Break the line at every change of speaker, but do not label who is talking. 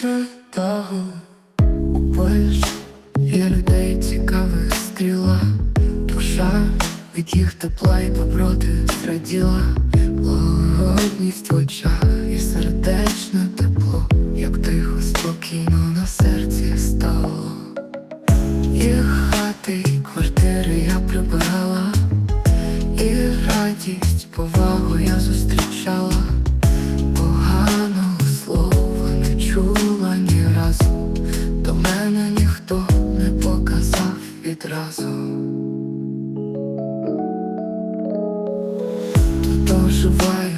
притагу Поїж є людей цікавих стріла, душа, від їх тепла і доброти зраділа, благодність в очах і сердечне тепло, як тихо, спокійно на серці стало. і хати і квартири я прибирала, і радість, повагу я зустрічала. Відразу. Тут оживає